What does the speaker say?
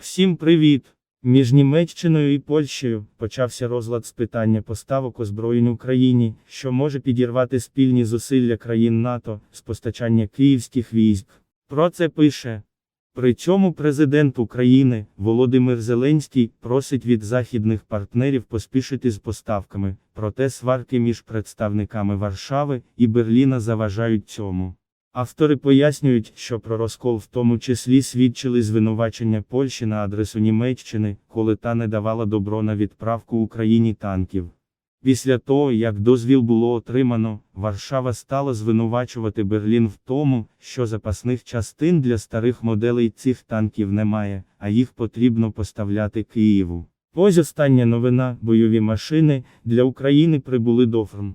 Всім привіт! Між Німеччиною і Польщею почався розлад з питання поставок озброєнь Україні, що може підірвати спільні зусилля країн НАТО з постачання київських військ. Про це пише. При цьому президент України Володимир Зеленський просить від західних партнерів поспішити з поставками, проте сварки між представниками Варшави і Берліна заважають цьому. Автори пояснюють, що про розкол в тому числі свідчили звинувачення Польщі на адресу Німеччини, коли та не давала добро на відправку Україні танків. Після того, як дозвіл було отримано, Варшава стала звинувачувати Берлін в тому, що запасних частин для старих моделей цих танків немає, а їх потрібно поставляти Києву. Ось остання новина: бойові машини для України прибули до ФРМ.